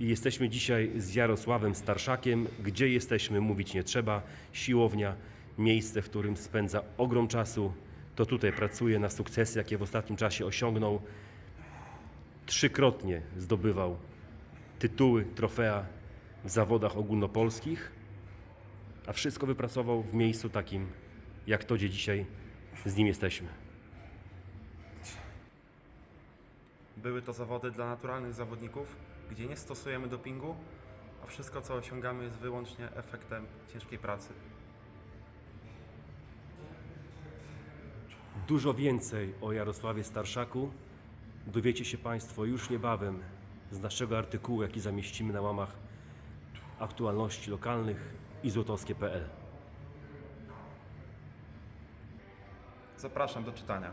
Jesteśmy dzisiaj z Jarosławem Starszakiem. Gdzie jesteśmy, mówić nie trzeba. Siłownia, miejsce, w którym spędza ogrom czasu. To tutaj pracuje na sukcesy, jakie w ostatnim czasie osiągnął. Trzykrotnie zdobywał tytuły, trofea w zawodach ogólnopolskich, a wszystko wypracował w miejscu takim, jak to, gdzie dzisiaj z nim jesteśmy. Były to zawody dla naturalnych zawodników, gdzie nie stosujemy dopingu, a wszystko co osiągamy jest wyłącznie efektem ciężkiej pracy. Dużo więcej o Jarosławie Starszaku dowiecie się Państwo już niebawem z naszego artykułu, jaki zamieścimy na łamach aktualności lokalnych i złotowskie.pl. Zapraszam do czytania.